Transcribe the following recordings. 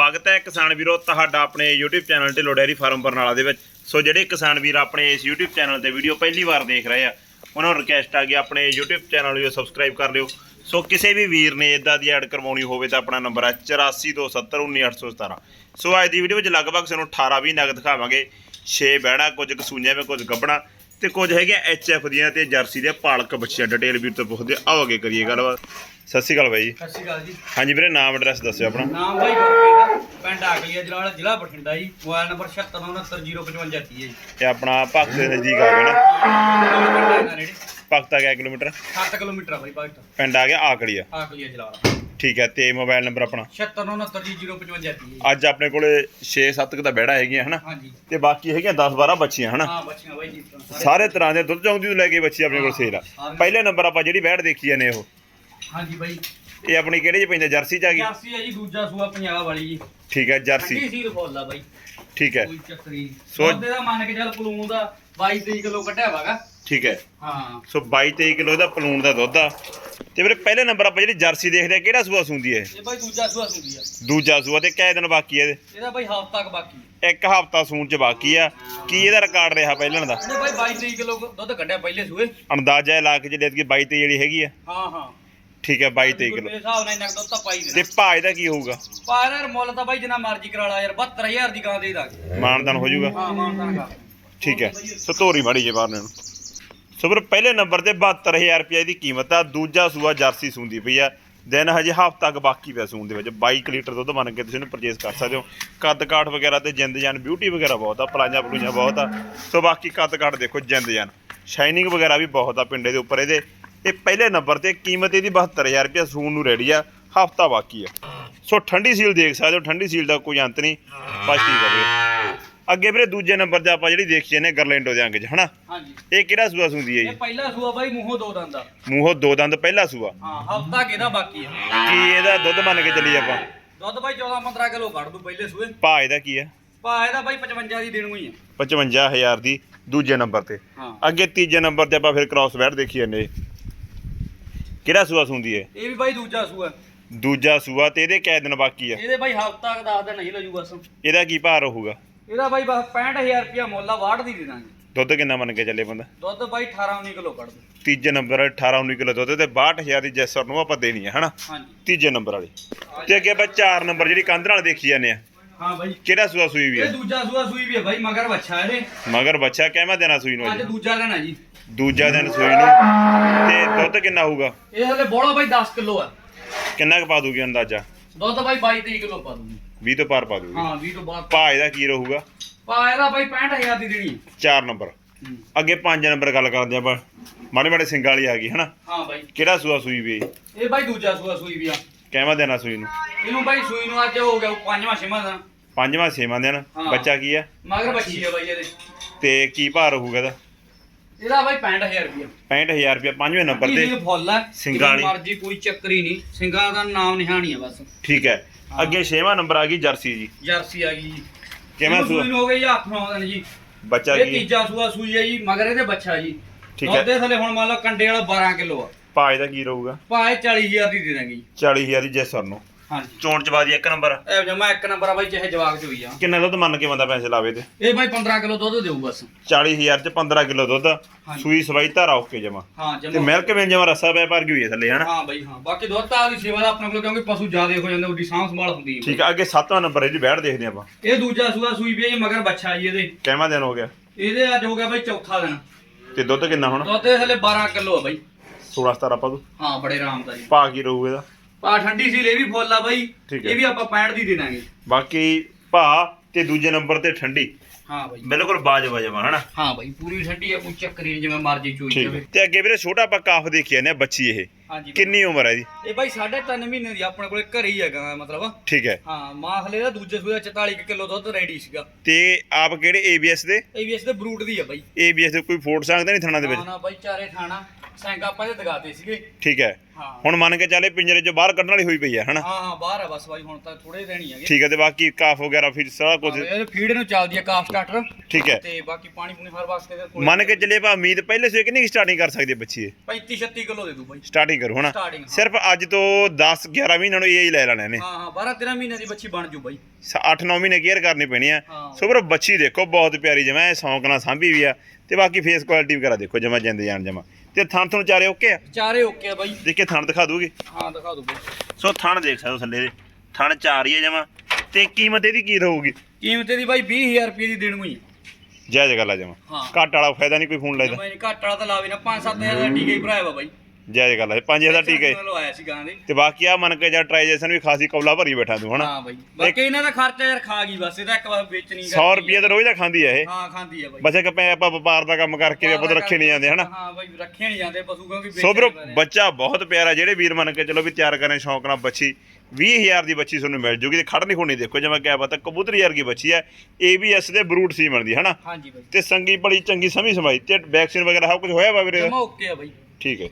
ਸਵਾਗਤ ਹੈ ਕਿਸਾਨ ਵੀਰੋ ਤੁਹਾਡਾ ਆਪਣੇ YouTube channel Dhillon dairy farm Barnala ਦੇ ਵਿੱਚ। ਸੋ ਜਿਹੜੇ ਕਿਸਾਨ ਵੀਰ ਆਪਣੇ ਇਸ YouTube ਚੈਨਲ ਤੇ ਵੀਡੀਓ ਪਹਿਲੀ ਵਾਰ ਦੇਖ ਰਹੇ ਆ, ਉਹਨਾਂ ਨੂੰ ਰਿਕਵੈਸਟ ਆ ਕਿ ਆਪਣੇ YouTube ਚੈਨਲ ਨੂੰ ਸਬਸਕ੍ਰਾਈਬ ਕਰ ਲਿਓ। ਸੋ ਕਿਸੇ ਵੀ ਵੀਰ ਨੇ ਇਦਾਂ ਦੀ ਐਡ ਕਰਵਾਉਣੀ ਹੋਵੇ ਤਾਂ ਆਪਣਾ ਨੰਬਰ ਹੈ 8427191817 ਸੋ ਅੱਜ ਦੀ ਵੀਡੀਓ ਵਿੱਚ ਲਗਭਗ ਸਾਨੂੰ 18 20 ਨਗ ਦਿਖਾਵਾਂਗੇ 6 ਬਹਿਣਾ, ਕੁਝ ਕਸੂਈਆਂ ਵਿੱਚ ਕੁਝ ਗੱਬਣਾ ਤੇ ਕੁਝ ਹੈਗੇ ਐਚਐਫ ਦੀਆਂ ਤੇ ਜਰਸੀ ਦੇ ਪਾਲਕ ਬੱਚਿਆਂ। ਡਿਟੇਲ ਵੀਰ ਤੋਂ ਪੁੱਛਦੇ ਆਓ ਅੱਗੇ ਕਰੀਏ ਗੱਲਬਾਤ। ਸਤਿ ਸ਼੍ਰੀ ਅਕਾਲ ਬਾਈ ਜੀ। ਸਤਿ ਸ਼੍ਰੀ ਅਕਾਲ ਜੀ। ਹਾਂਜੀ ਵੀਰੇ ਨਾਮ ਐਡਰੈਸ ਦੱਸਿਓ ਆਪਣਾ। ਨਾਮ ਬਾਈ ਗੁਰਪ੍ਰੀਤ ਪਿੰਡ ਆਗਲੀਆ ਜਲਾਲ ਜ਼ਿਲ੍ਹਾ ਬਠਿੰਡਾ ਜੀ। ਮੋਬਾਈਲ ਨੰਬਰ 7669055030 ਹੈ ਜੀ। ਤੇ ਆਪਣਾ ਭਗਤ ਦੇ ਨਜ਼ਦੀਕ ਆ ਗਿਆ ਨਾ? ਦਾ ਨੇੜੇ ਭਗਤ ਆ ਗਿਆ ਕਿਲੋਮੀਟਰ? 7 ਕਿਲੋਮੀਟਰ ਆ ਬਾਈ ਭਗਤ। ਪਿੰਡ ਆ ਗਿਆ ਆਕੜੀਆ ਆਗਲੀਆ ਜਲਾਲ ਠੀਕ ਹੈ ਤੇ ਮੋਬਾਈਲ ਨੰਬਰ ਆਪਣਾ? 7669055030 ਹੈ ਅੱਜ ਆਪਣੇ ਕੋਲੇ 6-7 ਕੁ ਤਾਂ ਬੈੜਾ ਹੈਗੀਆਂ ਹਨਾ? ਹਾਂਜੀ। ਤੇ ਬਾਕੀ ਹੈਗੀਆਂ 10-12 ਬੱਚੀਆਂ ਹਨਾ? ਹਾਂ ਬੱਚੀਆਂ ਬਾਈ ਜੀ ਸਾਰੇ ਤਰ੍ਹਾਂ ਦੇ ਦੁੱਧ ਚੌਂਦੀ ਤੋਂ ਲੈ ਕੇ ਬੱਚੀ ਆਪਣੇ ਕੋਲ ਸੇਲ ਆ। ਪਹਿਲੇ ਨੰਬਰ ਆਪਾਂ ਜਿਹੜੀ ਬੈੜ ਦੇਖੀ ਜਾਂਦੇ ਉਹ। ਹਾਂਜੀ ਬਾਈ। ਇਹ ਆਪਣੀ ਕਿਹੜੇ ਚ ਪੈਂਦਾ ਜਰਸੀ ਚ ਆ ਗਈ? ਜਰਸੀ ਹੈ ਜੀ ਦੂਜਾ ਸੂਆ ਪੰਜਾਬ ਵਾਲੀ ਜੀ। ਠੀਕ ਹੈ ਜਰਸੀ। ਠੰਡੀ ਸੀਲ ਫੁੱਲ ਆ ਬਾਈ। ਠੀਕ ਹੈ। ਕੋਈ ਚੱਕਰੀ ਸੋ- ਸੋ ਦਾ ਮੰਨ ਕੇ ਚੱਲ ਪਲੂਨ ਦਾ 22 23 ਕਿਲੋ ਕੱਢਿਆ ਵਾਗਾ ਠੀਕ ਹੈ। ਹਾਂ। ਸੋ 22-23 ਕਿਲੋ ਇਹਦਾ ਪਲੂਣ ਦਾ ਦੁੱਧ ਆ। ਤੇ ਵੀਰੇ ਪਹਿਲੇ ਨੰਬਰ ਆਪਾਂ ਜਿਹੜੀ ਜਰਸੀ ਦੇਖਦੇ ਆ ਕਿਹੜਾ ਸੂਆ ਸੂੰਦੀ ਹੈ? ਇਹ ਬਾਈ ਦੂਜਾ ਸੂਆ ਸੁੰਦੀ ਆ। ਦੂਜਾ ਸੂਆ ਤੇ ਕਿੰਨੇ ਦਿਨ ਬਾਕੀ ਹੈ ਇਹਦੇ? ਇਹਦਾ ਬਾਈ ਹਫ਼ਤਾ ਤੱਕ ਬਾਕੀ ਇੱਕ ਹਫਤਾ ਸੂਣ ਚ ਬਾਕੀ ਆ। ਕੀ ਇਹਦਾ ਰਿਕਾਰਡ ਰਿਹਾ ਪਹਿਲਣ ਦਾ? ਇਹਨੇ ਬਾਈ 22 23 ਕਿਲੋ ਦੁੱਧ ਕੱਢਿਆ ਪਹਿਲੇ ਸੂਏ। ਅੰਦਾਜ਼ਾ ਇਹ ਲਾ ਕੇ ਜਿਹੜੇ ਕਿ 22 ਤੇ ਜਿਹੜੀ ਹੈਗੀ ਆ। ਹਾਂ ਹਾਂ। ਠੀਕ ਹੈ 22 23 ਕਿਲੋ। ਮੇਰੇ ਹਿਸਾਬ ਨਾਲ ਇੰਨਾ ਕੁ ਦੁੱਧ ਤਾਂ ਪਾਈ ਤੇ ਦੇਣਾ ਭਾਅ ਦਾ ਕੀ ਹੋਊਗਾ? ਪਰ ਯਾਰ ਮੁੱਲ ਤਾਂ ਬਾਈ ਜਿੰਨਾ ਮਰਜ਼ੀ ਕਰਾ ਲਾ ਯਾਰ 72000 ਦੀ ਗਾਂ ਦੇ ਦਾਂਗੇ। ਮਾਨਦਾਨ ਹੋ ਜਾਊਗਾ? ਹਾਂ ਮਾਨਤਾਨ ਕਰ ਠੀਕ ਹੈ ਸੋ ਧੋਰੀ ਮਾੜੀ ਜੇ ਬਾਹਰ ਨੂੰ। ਸੋ ਫਿਰ ਪਹਿਲੇ ਨੰਬਰ ਤੇ 72000 ਰੁਪਏ ਦੀ ਕੀਮਤ ਆ ਦੂਜਾ ਸੂਆ ਜਰਸੀ ਸੂੰਦੀ ਪਈ ਆ। ਦਿਨ ਹਜੇ ਹਫ਼ਤਾ ਤੱਕ ਬਾਕੀ ਪਿਆ ਸੂਣ ਦੇ ਵਿੱਚ। 22 ਲੀਟਰ ਦੁੱਧ ਮੰਨ ਕੇ ਤੁਸੀਂ ਇਹਨੂੰ ਪਰਚੇਸ ਕਰ ਸਕਦੇ ਹੋ। ਕੱਦ ਕਾਠ ਵਗੈਰਾ ਤੇ ਜਿੰਦ ਜਾਨ ਬਿਊਟੀ ਵਗੈਰਾ ਬਹੁਤ ਆ ਪਲਾਈਆਂ ਪਲੂਈਆਂ ਬਹੁਤ ਆ। ਸੋ ਬਾਕੀ ਕੱਦ ਕਾਠ ਦੇਖੋ ਜਿੰਦ ਜਾਨ। ਸ਼ਾਈਨਿੰਗ ਵਗੈਰਾ ਵੀ ਬਹੁਤ ਆ ਪਿੰਡੇ ਦੇ ਉੱਪਰ ਇਹਦੇ। ਇਹ ਪਹਿਲੇ ਨੰਬਰ ਤੇ ਕੀਮਤ ਇਹਦੀ 72000 ਰੁਪਏ ਸੂਣ ਨੂੰ ਰੈਡੀ ਆ ਹਫ਼ਤਾ ਬਾਕੀ ਆ। ਸੋ ਠੰਡੀ ਸੀਲ ਦੇਖ ਸਕਦੇ ਹੋ ਠੰਡੀ ਸੀਲ ਦਾ ਕੋਈ ਅੰਤ ਨਹੀਂ। ਪਾਸਟੀ ਕਰੇ ਅੱਗੇ ਵੀਰੇ ਦੂਜੇ ਨੰਬਰ ਤੇ ਆਪਾਂ ਜਿਹੜੀ ਦੇਖੀ ਜਾਂਦੇ ਗਰਲੈਂਡੋ ਦੇ ਅੰਗ 'ਚ ਹਨਾ? ਹਾਂਜੀ। ਇਹ ਕਿਹੜਾ ਸੂਆ ਸੁੰਦੀ ਹੈ ਇਹ ਜੀ ਪਹਿਲਾ ਸੂਆ ਬਾਈ ਮੂੰਹੋਂ ਦੋ ਦੰਦ ਦਾ ਮੂੰਹੋਂ ਦੋ ਦੰਦ ਪਹਿਲਾ ਸੂਆ। ਹਾਂ ਹਫਤਾ ਕਿਹਦਾ ਬਾਕੀ ਆ। ਕੀ ਇਹਦਾ ਦੁੱਧ ਮੰਨ ਕੇ ਚੱਲੀ ਆਪਾਂ? ਦੁੱਧ ਬਾਈ 14 15 ਕਿਲੋ ਕੱਢ ਦੂ ਪਹਿਲੇ ਸੂਏ। ਭਾਅ ਇਹਦਾ ਕੀ ਹੈ ਪਾ ਇਹਦਾ ਬਾਈ 55 ਦੀ ਦੇਣੂ ਹੀ ਆ। 55000 ਦੀ ਦੂਜੇ ਨੰਬਰ ਤੇ। ਹਾਂ। ਅੱਗੇ ਤੀਜੇ ਨੰਬਰ ਤੇ ਆਪਾਂ ਫਿਰ ਕ੍ਰਾਸ ਬੈਟ ਦੇਖੀ ਜਾਂਦੇ। ਕਿਹੜਾ ਸੂਆ ਸੁੰਦੀ ਹੈ ਇਹ ਵੀ ਬਾਈ ਦੂਜਾ ਸੂਆ। ਦੂਜਾ ਸੂਆ ਤੇ ਇਹਦੇ ਕਿੰਨੇ ਦਿਨ ਬਾਕੀ ਆ। ਇਹਦੇ ਬਾਈ ਹਫਤਾ ਕ ਦੱਸ ਦਿਨ ਨਹੀਂ ਲੱਗੂ ਬਸ। ਇਹਦਾ ਕੀ ਭਾਅ ਰਹੂਗਾ? ਇਹਦਾ ਬਾਈ ਬਸ 65000 ਰੁਪਿਆ ਮੁੱਲ ਆ ਵਾੜ ਦੀ ਦੇ ਦਾਂਗੇ। ਦੁੱਧ ਕਿੰਨਾ ਮੰਨ ਕੇ ਚੱਲੇ ਬੰਦਾ? ਦੁੱਧ ਬਾਈ 18 19 ਕਿਲੋ ਕੱਢ ਦੂ ਤੀਜੇ ਨੰਬਰ 18 19 ਕਿਲੋ ਦੁੱਧ ਤੇ 62000 ਦੀ ਜੈਸਰ ਨੂੰ ਆਪਾਂ ਦੇਣੀ ਹੈ ਹਨਾ? ਹਾਂਜੀ। ਤੀਜੇ ਨੰਬਰ ਵਾਲੀ। ਤੇ ਅੱਗੇ ਆਪਾਂ ਚਾਰ ਨੰਬਰ ਜਿਹੜੀ ਕੰਧ ਨਾਲ ਦੇਖੀ ਜਾਂਦੇ ਆ। ਹਾਂ ਬਾਈ। ਕਿਹੜਾ ਸੂਆ ਸੂਈ ਵੀ ਇਹ ਹੈ ਦੂਜਾ ਸੂਆ ਸੂਈ ਵੀ ਹੈ ਬਾਈ ਮਗਰ ਬੱਚਾ ਇਹਦੇ। ਮਗਰ ਬੱਚਾ ਕਹਿਮਾ ਦੇਣਾ ਸੂਈ ਨੂੰ ਅੱਜ ਦੂਜਾ ਲੈਣਾ ਜੀ। ਦੂਜਾ ਦਿਨ ਸੂਈ ਨੂੰ। ਤੇ ਦੁੱਧ ਕਿੰਨਾ ਹੋਊਗਾ? ਇਹ ਹਲੇ ਬੋਲਾ ਬਾਈ 10 ਕਿਲੋ ਆ। ਕਿੰਨਾ ਕੁ ਪਾ ਦੂਗੀ ਅੰਦਾਜ਼ਾ? ਦੁੱਧ ਬਾਈ 22 23 ਕਿਲੋ ਪਾ ਦੂੰਗੀ। 20 ਤੋਂ ਪਾਰ ਪਾ ਦੂਗੀ। ਹਾਂ 20 ਤੋਂ ਬਾਅਦ। ਭਾਅ ਇਹਦਾ ਕੀ ਰਹੂਗਾ? ਪਾ ਇਹਦਾ ਬਾਈ 65000 ਦੀ ਦੇਣੀ 4 ਨੰਬਰ। ਅੱਗੇ 5 ਨੰਬਰ ਗੱਲ ਕਰਦੇ ਆਪਾਂ। ਮਾੜੇ ਮਾੜੇ ਸਿੰਗਾਂ ਵਾਲੀ ਆ ਗਈ ਹਨਾ? ਹਾਂ ਬਾਈ। ਕਿਹੜਾ ਸੂਆ ਸੂਈ ਵੀ? ਇਹ ਬਾਈ ਦੂਜਾ ਸੂਆ ਸੂਈ ਵੀ ਆ। ਕਹਿਮਾ ਦੇਣਾ ਸੂਈ ਨੂੰ? ਇਹਨੂੰ ਬਾਈ ਸੂਈ ਨੂੰ ਅੱਜ ਹੋ ਗਿਆ ਪੰਜਵਾਂ ਛੇਵਾਂ ਦਾ ਪੰਜਵਾਂ ਛੇਵਾਂ ਦਿਨ। ਹਾਂ। ਬੱਚਾ ਕੀ ਆ? ਮਗਰ ਬੱਚੀ ਆ ਬਾਈ ਇਹਦੇ। ਤੇ ਕੀ ਭਾਅ ਰਹੂਗਾ ਇਹਦਾ? ਇਹਦਾ ਬਾਈ 65000 ਰੁਪਇਆ। 65000 ਰੁਪਏ ਪੰਜਵੇਂ ਨੰਬਰ ਤੇ ਇਹ ਫੁੱਲ ਸਿੰਗਾਂ ਵਾਲੀ। ਜਿਵੇਂ ਮਰਜ਼ੀ ਕੋਈ ਚੱਕਰ ਹੀ ਨਹੀਂ। ਸਿੰਘਾਂ ਦਾ ਨਾਮ ਨਿਸ਼ਾਨੀ ਆ ਬਸ। ਠੀਕ ਹੈ। ਹਾਂ। ਅੱਗੇ ਛੇਵਾਂ ਨੰਬਰ ਆ ਗਈ ਜਰਸੀ ਜੀ। ਜਰਸੀ ਆ ਗਈ ਜੀ। ਕਿਵੇਂ ਸੂਈ ਹੋ ਗਈ ਹੱਥ ਨੂੰ ਆਉਂਦੇ ਜੀ। ਬੱਚਾ ਇਹ ਕੀ? ਤੀਜਾ ਸੂਆ ਸੂਈ ਹੈ ਜੀ ਮਗਰ ਇਹਦੇ ਬੱਚਾ ਜੀ। ਠੀਕ ਹੈ। ਦੁੱਧ ਦੇ ਥੱਲੇ ਹੁਣ ਮੰਨ ਲਓ ਕੰਡੇ ਵਾਲਾ 12 ਕਿਲੋ ਆ। ਭਾਅ ਇਹਦਾ ਕੀ ਰਹੂਗਾ? ਭਾਵੇਂ 40000 ਦੀ ਦੇ ਦਾਂਗੇ ਜੀ। 40000 ਦੀ ਜੈਸਰ ਨੂੰ। ਹਾਂਜੀ। ਚੋਣ ਚ ਬਾਦੀ ਇੱਕ ਨੰਬਰ। ਇਹ ਜਮਾ ਇੱਕ ਨੰਬਰ ਆ ਬਾਈ ਚਾਹੇ ਜਵਾਕ ਚ ਹੋਈ ਆ। ਕਿੰਨਾ ਦੁੱਧ ਮੰਨ ਕੇ ਬੰਦਾ ਪੈਸੇ ਲਾਵੇ ਤੇ? ਇਹ ਬਾਈ 15 ਕਿਲੋ ਦੁੱਧ ਦੇਊ ਬਸ। 40000 ਚ 15 ਕਿਲੋ ਦੁੱਧ। ਸੂਈ ਸਵਾਈ ਧਾਰਾ ਓਕੇ ਜਮਾ। ਹਾਂ ਤੇ ਜਮਾ। ਮਿਲਕ ਵੇਨ ਜਮਾ ਰਸਾ ਪੈ ਪਰ ਗਈ ਹੋਈ ਹੈ ਥੱਲੇ ਹਨਾ? ਹਾਂ ਬਾਈ ਹਾਂ। ਬਾਕੀ ਦੁੱਧ ਤਾਂ ਦੀ ਸੇਵਾ ਦਾ ਆਪਣੇ ਕੋਲ ਕਿਉਂਕਿ ਪਸ਼ੂ ਜ਼ਿਆਦੇ ਹੋ ਜਾਂਦੇ ਉਹਦੀ ਸਾਂਭ ਸੰਭਾਲ ਹੁੰਦੀ ਹੈ ਠੀਕ ਆ ਅੱਗੇ ਸੱਤਵਾਂ ਨੰਬਰ ਇਹਦੀ ਬੈਠ ਦੇਖਦੇ ਆਪਾਂ। ਇਹ ਦੂਜਾ ਸੂਆ ਸੂਈ ਵੀ ਹੈ ਜੀ ਮਗਰ ਬੱਚਾ ਜੀ ਇਹਦੇ। ਕਿੰਨਾ ਦਿਨ ਹੋ ਗਿਆ? ਇਹਦੇ ਅੱਜ ਹੋ ਗਿਆ ਬਾਈ ਚੌਥਾ ਦਿਨ। ਤੇ ਦੁੱਧ ਕਿੰਨਾ ਹੁਣ? ਦੁੱਧ ਦੇ ਥੱਲੇ 12 ਕਿਲੋ ਆ ਬਾਈ। 16 17 ਪਾ ਦੂ ਹਾਂ ਬੜੇ ਆਰਾਮ ਦਾ ਜੀ ਪਾ ਕੀ ਰਹੂ ਇਹਦਾ? ਪਾ ਠੰਡੀ ਸੀ ਇਹ ਵੀ ਫੁੱਲ ਆ ਬਾਈ। ਠੀਕ ਹੈ। ਇਹ ਵੀ ਆਪਾਂ 65 ਦੀ ਦੇ ਦਾਂਗੇ। ਬਾਕੀ ਭਾ ਤੇ ਦੂਜੇ ਨੰਬਰ ਤੇ ਠੰਡੀ। ਹਾਂ ਬਾਈ। ਬਿਲਕੁਲ ਬਾਜਬ ਜਮਾ ਹਨਾ? ਹਾਂ ਬਾਈ ਪੂਰੀ ਠੰਡੀ ਆ ਕੋਈ ਚੱਕਰੀ ਨੀ ਜਿਵੇਂ ਮਰਜ਼ੀ ਚੋਈ ਠੀਕ ਜਾਵੇ। ਤੇ ਅੱਗੇ ਵੀਰੇ ਛੋਟਾ ਆਪਾਂ ਕਾਫ ਦੇਖਿਆ ਨੇ ਬੱਚੀ ਇਹ। ਹਾਂਜੀ ਬਾਈ। ਕਿੰਨੀ ਉਮਰ ਹੈ ਇਹਦੀ? ਇਹ ਬਾਈ 3.5 ਮਹੀਨੇ ਦੀ ਆਪਣੇ ਕੋਲੇ ਘਰੇ ਹੀ ਹੈਗਾ ਮਤਲਬ। ਠੀਕ ਹੈ। ਹਾਂ ਮਾਂ ਹਲੇ ਦਾ ਦੂਜੇ ਸੂਏ 44 ਕੁ ਕਿਲੋ ਦੁੱਧ ਰੈਡੀ ਸੀਗਾ। ਤੇ ਆਪ ਕਿਹੜੇ ABS ਦੇ? ਇਹ ਵੀ ਇਸ ਦੇ ਬਰੂਟ ਦੀ ਆ ਬਾਈ। ABS ਦੇ ਕੋਈ ਫੋਟ ਸਕਦਾ ਨਹੀਂ ਥਣਾ ਦੇ ਨਾ ਵਿੱਚ? ਨਾ ਬਾਈ ਚਾਰੇ ਥਾਣਾ। ਸੈਂਗਾ ਆਪਾਂ ਦੇ ਦਗਾਤੇ ਸੀਗੇ। ਠੀਕ ਹੈ। ਹਾਂ। ਹੁਣ ਮੰਨ ਕੇ ਚੱਲੇ ਪਿੰਜਰੇ ਚੋਂ ਬਾਹਰ ਕੱਢਣ ਵਾਲੀ ਹੋਈ ਪਈ ਆ ਹਨਾ? ਹਾਂ ਹਾਂ ਬਾਹਰ ਆ ਬਸ ਬਾਈ ਹੁਣ ਤਾਂ ਥੋੜੇ ਦਿਨ ਹੀ ਹੈਗੇ। ਠੀਕ ਹੈ ਤੇ ਬਾਕੀ ਕਾਫ ਵਗੈਰਾ ਫਿਰ ਸਾਰਾ ਕੁਝ ਇਹ ਫੀਡ ਨੂੰ ਚੱਲਦੀ ਆ ਕਾਫ ਸਟਾਰਟਰ। ਠੀਕ ਹੈ ਤੇ ਬਾਕੀ ਪਾਣੀ ਪੂਣੀ ਹਰ ਵਾਸਤੇ ਦੇ ਕੋਲ ਮੰਨ ਕੇ ਚੱਲੇ ਭਾ ਉਮੀਦ ਪਹਿਲੇ ਸੇ ਕਿੰਨੀ ਸਟਾਰਟਿੰਗ ਕਰ ਸਕਦੀ ਹੈ ਬੱਚੀ ਇਹ? 35 36 ਕਿਲੋ ਦੇ ਦੂ ਬਾਈ। ਸਟਾਰਟਿੰਗ ਕਰੂ ਹਨਾ? Starting, ਹਾਂ। ਸਿਰਫ ਅੱਜ ਤੋਂ 10 11 ਮਹੀਨਿਆਂ ਨੂੰ ਇਹ ਹੀ ਲੈ ਲੈਣਾ ਨੇ। ਹਾਂ ਹਾਂ 12 13 ਮਹੀਨੇ ਦੀ ਬੱਚੀ ਬਣ ਜੂ ਬਾਈ। 8 9 ਮਹੀਨੇ ਕੇਅਰ ਕਰਨੀ ਪੈਣੀ ਆ। ਹਾਂ। ਸੋ ਪਰ ਬੱਚੀ ਦੇਖੋ ਬਹੁਤ ਪਿਆਰੀ ਜਮਾ ਇਹ ਸੌਂਕ ਨਾਲ ਸਾਂਭੀ ਵੀ ਆ। ਤੇ ਬਾਕੀ ਫੇਸ ਕੁਆਲਿਟੀ ਵਗੈਰਾ ਦੇਖੋ ਜਮਾ ਜਿੰਦ ਜਾਨ ਜਮਾ। ਤੇ ਥਣ ਥਣ ਚਾਰੇ ਓਕੇ ਆ? ਚਾਰੇ ਓਕੇ ਆ ਬਾਈ। ਦੇਖ ਥਣ ਦਿਖਾ ਦੂਗੀ? ਹਾਂ ਦਿਖਾ ਦੂ ਬਾਈ ਸੋ ਥਣ ਦੇਖ ਸਕਦੇ ਹੋ ਥੱਲੇ ਦੇ। ਥਣ ਚਾਰ ਹੀ ਆ ਜਮਾ। ਤੇ ਕੀਮਤ ਇਹਦੀ ਕੀ ਰਹੂਗੀ? ਕੀਮਤ ਇਹਦੀ ਬਾਈ 20000 ਰੁਪਏ ਦੀ ਦੇਣ ਹੋਈ ਜਾਇਜ਼ ਗੱਲ ਆ ਜਮਾ। ਹਾਂ। ਘੱਟ ਵਾਲਾ ਫਾਇਦਾ ਨਹੀਂ ਕੋਈ ਫੋਨ ਲੈਦਾ ਬਾਈ ਘੱਟ ਵਾਲਾ ਤਾਂ ਲਾਵੇ ਨਾ। 5-7000 ਦਾ ਟੀਕੇ ਹੀ ਭਰਾਇਆ ਵਾ ਬਾਈ। ਜਾਇਜ਼ ਗੱਲ ਆ 5000 ਦਾ ਠੀਕ ਹੈ ਲੋ ਆਇਆ ਸੀ ਗਾਂ ਦੇ। ਤੇ ਬਾਕੀ ਆ ਮੰਨ ਕੇ ਜਾ ਟ੍ਰਾਈਜੇਸ਼ਨ ਵੀ ਖਾਸੀ ਕੌਲਾ ਭਰੀ ਬੈਠਾ ਤੂੰ ਹਨਾ? ਹਾਂ ਬਾਈ। ਬਾਕੀ ਇਹਨਾਂ ਦਾ ਖਰਚਾ ਯਾਰ ਖਾ ਗਈ ਬਸ ਇਹਦਾ ਇੱਕ ਵਾਰ ਵੇਚਣੀ 100 ਰੁਪਏ ਤਾਂ ਰੋਜ਼ ਦਾ ਖਾਂਦੀ ਆ ਇਹ। ਹਾਂ ਖਾਂਦੀ ਆ ਬਾਈ। ਬਸ ਇੱਕ ਪੈ ਆਪਾਂ ਵਪਾਰ ਦਾ ਕੰਮ ਕਰਕੇ ਆਪਾਂ ਤਾਂ ਰੱਖੇ ਨਹੀਂ ਜਾਂਦੇ ਹਨਾ? ਹਾਂ ਬਾਈ ਰੱਖੇ ਨਹੀਂ ਜਾਂਦੇ ਪਸ਼ੂ ਕਿਉਂਕਿ ਸੋ ਵੀਰੋ ਵੇਚਣੇ ਪੈਣੇ ਆ। ਬੱਚਾ ਬਹੁਤ ਪਿਆਰਾ ਜਿਹੜੇ ਵੀਰ ਮੰਨ ਕੇ ਚਲੋ ਵੀ ਤਿਆਰ ਕਰੇ ਸ਼ੌਂਕ ਨਾਲ ਬੱਚੀ 20000 ਦੀ ਬੱਚੀ ਤੁਹਾਨੂੰ ਮਿਲ ਜੂਗੀ ਤੇ ਖੜਨੀ ਖੁਣੀ ਦੇਖੋ ਜਿਵੇਂ ਕਿਹਾ ਪਤਾ ਕਬੂਤਰੀ ਵਰਗੀ ਬੱਚੀ ਹੈ ABS ਦੇ ਬਰੂਟ ਸੀ ਬਣਦੀ ਹਨਾ? ਹਾਂਜੀ ਬਾਈ। ਤੇ ਸੰਗੀ ਬੜੀ ਚੰਗੀ ਸਮੀ ਸਮਾਈ ਤੇ ਵੈਕਸੀਨ ਵਗੈਰਾ ਸਭ ਕੁਝ ਹੋਇਆ ਵਾ ਵੀਰੇ? ਦਾ? ਓਕੇ ਆ ਬਾਈ। ਠੀਕ ਹੈ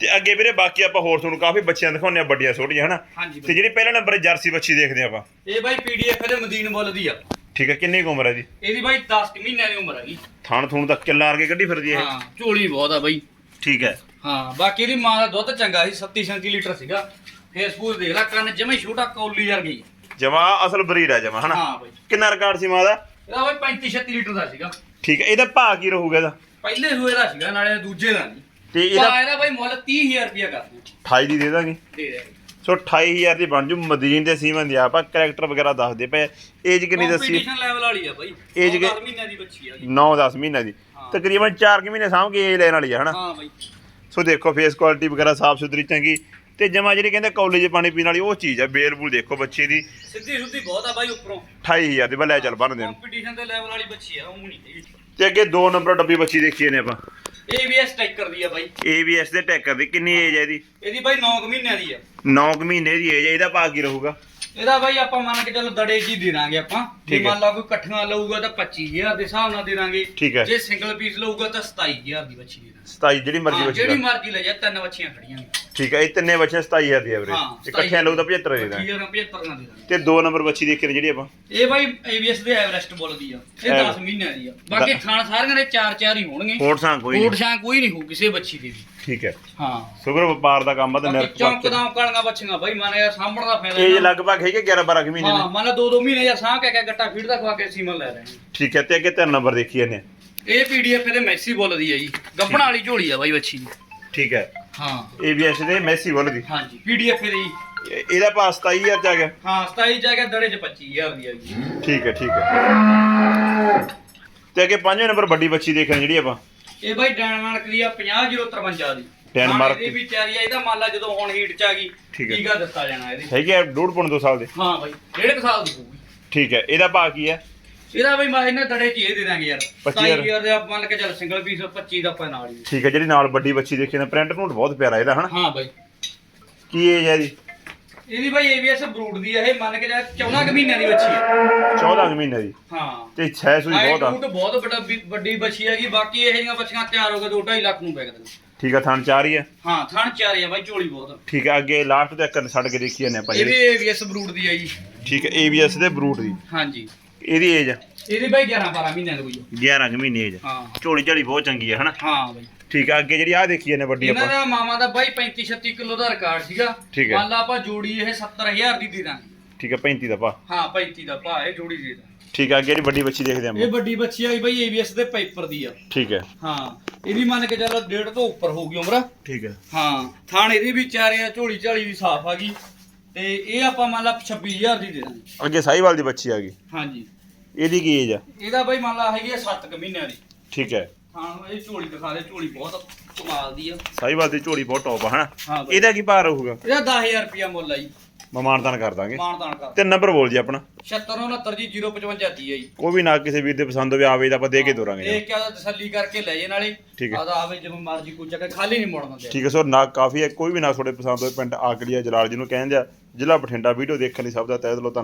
ਤੇ ਅੱਗੇ ਵੀਰੇ ਬਾਕੀ ਆਪਾਂ ਹੋਰ ਤੁਹਾਨੂੰ ਕਾਫੀ ਬੱਚੀਆਂ ਦਿਖਾਉਂਦੇ ਆ ਵੱਡੀਆਂ ਛੋਟੀਆਂ ਹਨਾ? ਹਾਂਜੀ ਤੇ ਬਾਈ। ਜਿਹੜੀ ਪਹਿਲਾ ਨੰਬਰ ਜਰਸੀ ਬੱਚੀ ਦੇਖਦੇ ਆਪਾਂ। ਇਹ ਬਾਈ ਪੀਡੀਐਫ ਦੇ ਮਦੀਨ ਮੁੱਲ ਦੀ ਆ। ਠੀਕ ਹੈ ਕਿੰਨੀ ਕੁ ਉਮਰ ਹੈ ਜੀ? ਇਹਦੀ ਬਾਈ 10 ਕੁ ਮਹੀਨਿਆਂ ਦੀ ਉਮਰ ਹੈਗੀ। ਥਾਣ ਥੂਣ ਤੱਕ ਕਿੱਲਾ ਵਰਗੇ ਕੱਢੀ ਫਿਰਦੀ ਹੈ ਇਹ? ਹਾਂ ਝੋਲੀ ਬਹੁਤ ਆ ਬਾਈ। ਠੀਕ ਹੈ। ਹਾਂ ਬਾਕੀ ਇਹਦੀ ਮਾਂ ਦਾ ਦੁੱਧ ਚੰਗਾ ਸੀ 37 ਸੈਂਟੀਲੀਟਰ ਸੀਗਾ। ਫੇਸਬੁੱਕ ਦੇਖ ਲੈ ਕੰਨ ਜਮੇ ਛੋਟਾ ਕੌਲੀ ਵਰਗੀ ਜਮਾ ਅਸਲ ਬਰੀਡ ਹੈ ਜਮਾ ਹਨਾ? ਹਾਂ ਬਾਈ। ਕਿੰਨਾ ਰਿਕਾਰਡ ਸੀ ਮਾਂ ਦਾ? ਇਹਦਾ ਬਾਈ 35 36 ਲੀਟਰ ਦਾ ਸੀਗਾ। ਠੀਕ ਹੈ ਇਹਦਾ ਭਾਅ ਕੀ ਰਹੂਗਾ ਇਹਦਾ? ਪਹਿਲੇ ਸੂਏ ਦਾ ਸੀਗਾ ਨਾਲੇ ਦੂਜੇ ਦਾ ਨਹੀਂ। ਤੇ ਇਹਦਾ ਇਹਦਾ ਇਹਦਾ ਬਾਈ ਮੁੱਲ 30000 ਰੁਪਇਆ ਕਰਦੇ 28 ਦੀ ਦੇ ਦਾਂਗੇ। ਦੇ ਦੇ ਸੋ 28000 ਦੀ ਬਣ ਜੂ ਮਦੀਨ ਦੇ ਸੀਮਨ ਦੀ। ਆਪਾਂ ਕੈਰੈਕਟਰ ਵਗੈਰਾ ਦੱਸਦੇ ਪਏ ਏਜ ਕਿੰਨੀ ਦੱਸੀ? ਕੰਪੀਟੀਸ਼ਨ ਲੈਵਲ ਵਾਲੀ ਆ ਬਾਈ। Age ਕਿ- 10 ਮਹੀਨਿਆਂ ਦੀ ਬੱਚੀ ਆ 9-10 ਮਹੀਨਿਆਂ ਦੀ। ਹਾਂ। ਤਕਰੀਬਨ 4 ਮਹੀਨੇ ਸਾਂਭ ਕੇ ਏਜ ਲੈਣ ਵਾਲੀ ਆ ਹਨਾ? ਹਾਂ ਬਾਈ। ਸੋ ਦੇਖੋ ਫੇਸ ਕੁਆਲਿਟੀ ਵਗੈਰਾ ਸਾਫ਼ ਸੁਥਰੀ ਚੰਗੀ। ਤੇ ਜਮਾ ਜਿਹੜੀ ਕਹਿੰਦੇ ਕਾਲਜ ਪਾਣੀ ਪੀਣ ਵਾਲੀ ਉਹ ਚੀਜ਼ ਆ ਬੇਲਬੂਲ ਦੇਖੋ ਬੱਚੇ ਦੀ। ਸਿੱਧੀ ਸੁੱਧੀ ਬਹੁਤ ਆ ਬਾਈ ਉੱਪਰੋਂ। 28000 ਦੀ ਬੱਲੇ ਚੱਲ ਬੰਨ ਦੇਣ। ਕੰਪੀਟੀਸ਼ਨ ਦੇ ਲੈਵਲ ਵਾਲੀ ਬੱਚੀ ਆ ਉਹ ਨਹੀਂ ਤੇ ਅੱਗੇ 2 ਨੰਬਰ ਡੱਬੀ ਬੱਚੀ ਦੇਖੀਏ ਨੇ ਆਪਾਂ। ABS ਟੈਕ ਕਰਦੀ ਆ ਬਾਈ। ABS ਦੇ ਟੈਕਰ ਦੀ ਕਿੰਨੀ ਏਜ ਹੈ ਇਹਦੀ? ਇਹਦੀ ਬਾਈ 9 ਮਹੀਨਿਆਂ ਦੀ ਆ। 9 ਮਹੀਨੇ ਦੀ ਏਜ ਹੈ ਇਹਦਾ ਭਾਅ ਕੀ ਰਹੂਗਾ? ਇਹਦਾ ਬਾਈ ਆਪਾਂ ਮੰਨ ਕੇ ਚੱਲੋ ਦੜੇ ਜੀ ਦੇ ਦਾਂਗੇ ਆਪਾਂ। ਜੇ। ਮੰਨ ਲਾ ਕੋਈ ਇਕੱਠੀਆਂ ਲਊਗਾ ਤਾਂ 25000 ਦੇ ਹਿਸਾਬ ਨਾਲ ਦੇ ਦਾਂਗੇ ਠੀਕ ਹੈ। ਜੇ ਸਿੰਗਲ ਪੀਸ ਲਊਗਾ ਤਾਂ 27000 ਦੀ ਬੱਚੀ ਦੇ ਦਾਂਗੇ 27 ਜਿਹੜੀ ਮਰਜ਼ੀ ਬੱਚੀ ਜਿਹੜੀ ਦਾ। ਮਰਜ਼ੀ ਲੈ ਜਾ ਤਿੰਨ ਬੱਚੀਆਂ ਖੜੀਆਂ ਨੇ। ਠੀਕ ਹੈ ਇਹ ਤਿੰਨੇ ਬੱਚੇ 27000 ਦੀ ਐਵਰੇਜ ਇਕੱਠਿਆਂ ਲਊ ਤਾਂ 75 ਦੇ ਦਾਂਗੇ 75 ਨਾਲ ਦੇ ਦਾਂਗੇ ਤੇ 2 ਨੰਬਰ ਬੱਚੀ ਦੇਖੀ ਨੇ ਜਿਹੜੀ ਆਪਾਂ? ਇਹ ਬਾਈ ABS ਦੇ ਐਵਰੈਸਟ ਬੋਲਦੀ ਆ। ਇਹ ਐਵ- 10 ਮਹੀਨਿਆਂ ਦੀ ਆ। ਬਾਕੀ ਥਾਣ ਸਾਰੀਆਂ ਦੇ ਚਾਰ ਚਾਰ ਹੀ ਹੋਣਗੇ। ਹੋਰ ਸਾਂ ਕੋਈ ਕੋਟ ਨਹੀਂ ਸ਼ਾਂ ਕੋਈ ਨਹੀਂ ਹੋਊ ਕਿਸੇ ਬੱਚੀ ਦੇ ਵੀ। ਠੀਕ ਹੈ। ਹਾਂ। ਸ਼ੁਗਰ ਵਪਾਰ ਦਾ ਕੰਮ ਆ ਤੇ ਬਾਕੀ ਨਿਰਖ ਚੌਂਕਦਾਂ ਕਾਲੀਆਂ ਬੱਚੀਆਂ ਬਾਈ ਮਾਨੇ ਯਾਰ ਸਾਂਭਣ ਦਾ ਫਾਇਦਾ ਏਜ ਇਹਨਾਂ ਨੂੰ। ਲਗਭਗ ਹੈਗੇ 11 12 ਮਹੀਨੇ ਹਾਂ ਦੇ। ਮੰਨ ਦੋ ਦੋ ਮਹੀਨੇ ਜਾਂ ਕੇ ਕਹਿ ਗੱਟਾ ਫੀਡ ਦਾ ਖਵਾ ਕੇ ਸੀਮਨ ਲੈ ਰਹੇ ਨੇ ਠੀਕ ਹੈ ਤੇ ਅੱਗੇ ਤਿੰਨ ਨੰਬਰ ਦੇਖੀ ਜਾਂਦੇ। ਇਹ ਪੀਡੀਐਫ ਇਹਦੇ ਮੈਸੀ ਬੋਲਦੀ ਆ ਜੀ। ਗੱਬਣ ਵਾਲੀ ਝੋਲੀ ਆ ਬਾਈ ਬੱਚੀ ਦੀ। ਠੀਕ ਹੈ। ਹਾਂ। ABS ਦੇ ਮੈਸੀ ਵੱਲ ਦੀ। ਹਾਂਜੀ ਪੀਡੀਐਫ ਇਹ- ਇਹਦਾ ਪਾਸ 27000 ਚ ਆ ਗਿਆ। ਹਾਂ 27 ਜਾ ਕੇ ਦੜੇ ਚ 25000 ਦੀ ਆ ਜੀ। ਠੀਕ ਹੈ ਠੀਕ ਹੈ। ਤੇ ਅੱਗੇ ਪੰਜਵੇਂ ਨੰਬਰ ਵੱਡੀ ਬੱਚੀ ਦੇਖਣੀ ਜਿਹੜੀ ਆਪਾਂ। ਇਹ ਬਾਈ ਡੈਨਮਾਰਕ ਦੀ ਆ 50053 ਦੀ। ਡੈਨਮਾਰਕ ਇਹਦੀ ਵੀ ਤਿਆਰੀ ਆ ਇਹਦਾ ਮੰਨ ਲਾ ਜਦੋਂ ਹੁਣ ਹੀਟ ਚ ਆ ਗਈ ਠੀਕ ਹੈ। ਟੀਕਾ ਦਿੱਤਾ ਜਾਣਾ ਇਹਦੇ। ਹੈਗੇ ਆ ਡੂਢ ਪੌਣ ਦੋ ਸਾਲ ਦੇ। ਹਾਂ ਬਾਈ ਡੇਢ ਕੁ ਸਾਲ ਦੀ ਹੋਊਗੀ। ਠੀਕ ਹੈ ਇਹਦਾ ਭਾਅ ਕੀ ਹੈ? ਇਹਦਾ ਬਾਈ ਮੈਂ ਇਹਨਾਂ ਦੜੇ ਚ ਇਹ ਦੇ ਦਾਂਗੇ ਯਾਰ। 25,000 27000 ਦੇ ਆਪ ਮੰਨ ਕੇ ਚੱਲ ਸਿੰਗਲ ਪੀਸ 25 ਦਾ ਆਪਾਂ ਨਾਲ ਹੀ। ਠੀਕ ਹੈ ਜਿਹੜੀ ਨਾਲ ਵੱਡੀ ਬੱਚੀ ਦੇਖੀ ਨਾ ਪ੍ਰਿੰਟ ਨੂੰ ਬਹੁਤ ਪਿਆਰਾ ਇਹਦਾ ਹਨਾ? ਹਾਂ ਬਾਈ। ਕੀ ਏਜ ਹੈ ਇਹਦੀ? ਇਹਦੀ ਬਾਈ ABS ਬਰੂਡ ਦੀ ਆ ਇਹ ਮੰਨ ਕੇ ਚੱਲ 14 ਕੁ ਮਹੀਨਿਆਂ ਦੀ ਬੱਚੀ ਆ। 14 ਕੁ ਮਹੀਨੇ ਦੀ? ਹਾਂ। ਤੇ 6 ਸੂਈ ਬਹੁਤ ਆ। ਰੂਟ ਬਹੁਤ ਵੱਡਾ ਵੀ- ਵੱਡੀ ਬੱਚੀ ਹੈਗੀ ਬਾਕੀ ਇਹ ਜਿਹੀਆਂ ਬੱਚੀਆਂ ਤਿਆਰ ਹੋ ਕੇ 2.5 ਲੱਖ ਨੂੰ ਵਿਕਦੀਆਂ ਠੀਕ ਹੈ ਥਣ ਚਾਰ ਹੀ ਹੈ ਹਾਂ ਥਣ ਚਾਰੇ ਆ ਬਾਈ ਝੋਲੀ ਬਹੁਤ ਠੀਕ ਹੈ ਅੱਗੇ ਲਾਸਟ ਤੇ ਇੱਕ ਛੱਡ ਕੇ ਦੇਖੀ ਜਾਂਦੇ ਆਪਾਂ ਇਹ ਵੀ ਜਿਹੜੀ ABS ਬਰੂਡ ਦੀ ਆ ਜੀ। ਠੀਕ ਹੈ ABS ਦੇ ਬਰੂਟ ਦੀ। ਹਾਂਜੀ। ਇਹਦੀ ਏਜ ਇਹਦੀ ਬਾਈ 11 12 ਮਹੀਨਿਆਂ ਦੀ ਹੋਈ 11 ਕੁ ਮਹੀਨੇ ਏਜ ਹਾਂ। ਝੋਲੀ ਝਾਲੀ ਬਹੁਤ ਚੰਗੀ ਹੈ ਹਨਾ? ਹਾਂ ਬਾਈ। ਠੀਕ ਹੈ ਅੱਗੇ ਜਿਹੜੀ ਆ ਦੇਖੀ ਜਾਂਦੇ ਵੱਡੀ ਇਹਨਾਂ ਆਪਾਂ। ਦਾ ਮਾਮਾ ਦਾ ਬਾਈ 35 36 ਕਿਲੋ ਦਾ ਰਿਕਾਰਡ ਸੀਗਾ। ਠੀਕ ਹੈ। ਮੰਨ ਲਾ ਆਪਾਂ ਜੋੜੀ ਇਹ 70000 ਦੀ ਦੇ ਦਾਂਗੇ। ਠੀਕ ਹੈ 35 ਦਾ ਭਾ ਹਾਂ 35 ਦਾ ਭਾ ਇਹ ਜੋੜੀ ਦੇ ਦਾਂਗੇ। ਠੀਕ ਹੈ ਅੱਗੇ ਜਿਹੜੀ ਵੱਡੀ ਬੱਚੀ ਦੇਖਦੇ ਇਹ ਆਪਾਂ। ਵੱਡੀ ਬੱਚੀ ਆਈ ਬਾਈ ABS ਦੇ ਪੇਪਰ ਦੀ ਆ। ਠੀਕ ਹੈ ਹਾਂ ਇਹਦੀ ਮੰਨ ਕੇ ਚੱਲ ਡੇਢ ਤੋਂ ਉੱਪਰ ਹੋਊਗੀ ਉਮਰ। ਠੀਕ ਹੈ ਹਾਂ ਥਾਣ ਇਹਦੀ ਵੀ ਚਾਰੇ ਆ ਝੋਲੀ ਝਾਲੀ ਵੀ ਸਾਫ਼ ਆ ਗਈ। ਤੇ ਇਹ ਆਪਾਂ ਮੰਨ ਲਾ 26000 ਦੀ ਦੇ ਦਾਂਗੇ। ਅੱਗੇ ਸਾਈਵਾਲ ਦੀ ਬੱਚੀ ਆ ਗਈ। ਹਾਂਜੀ। ਇਹਦੀ ਕੀ ਏਜ ਆ? ਇਹਦਾ ਬਾਈ ਮੰਨ ਲਾ ਹੈਗੀ ਆ 7 ਕੁ ਮਹੀਨਿਆਂ ਦੀ। ਠੀਕ ਹੈ। ਹਾਂ ਇਹ ਝੋਲੀ ਦਿਖਾ ਦੇ ਝੋਲੀ ਬਹੁਤ ਕਮਾਲ ਦੀ ਆ। ਸਾਈਵਾਲ ਦੀ ਝੋਲੀ ਬਹੁਤ ਟੌਪ ਆ ਹਨਾ? ਹਾਂ ਬਾਈ। ਇਹਦਾ ਕੀ ਭਾਅ ਰਹੂਗਾ ਇਹਦਾ 10000 ਰੁਪਿਆ ਮੁੱਲ ਆ ਜੀ। ਮਮਾਨਦਾਨ ਕਰ ਦਾਂਗੇ। ਮਾਨਦਾਨ ਕਰ। ਤੇ ਨੰਬਰ ਬੋਲ ਜੀ ਆਪਣਾ। 7669 ਜੀ 055 ਦੀ ਆ ਜੀ। ਕੋਈ ਵੀ ਨਾ ਕਿਸੇ ਵੀਰ ਦੇ ਪਸੰਦ ਹੋਵੇ ਆਵੇ ਤਾਂ ਆਪਾਂ ਦੇ ਕੇ ਤੋਰਾਂਗੇ ਦੇਖ ਕੇ ਆਦਾ ਤਸੱਲੀ ਕਰਕੇ ਲੈ ਜੇ ਨਾਲੇ। ਠੀਕ ਹੈ। ਆਦਾ ਆਵੇ ਜਦੋਂ ਮਰਜ਼ੀ ਕੋਈ ਚੱਕਰ ਖਾਲੀ ਨਹੀਂ ਮੋੜਨ ਦਿੰਦੇ। ਠੀਕ ਹੈ ਸੋ ਨਾ ਕਾਫੀ ਹੈ ਕੋਈ ਵੀ ਨਾ ਤੁਹਾਡੇ ਪਸੰਦ ਹੋਵੇ ਪਿੰਡ ਆਕੜੀਆ ਜਲਾਲ ਜੀ ਨੂੰ ਕਹਿੰਦੇ ਆ ਜ਼ਿਲ੍ਹਾ ਬਠਿੰਡਾ ਵੀਡੀਓ ਦੇਖਣ ਲਈ ਸਭ ਦਾ ਤਹਿ ਦਿਲੋਂ ਧੰਨਵਾਦ।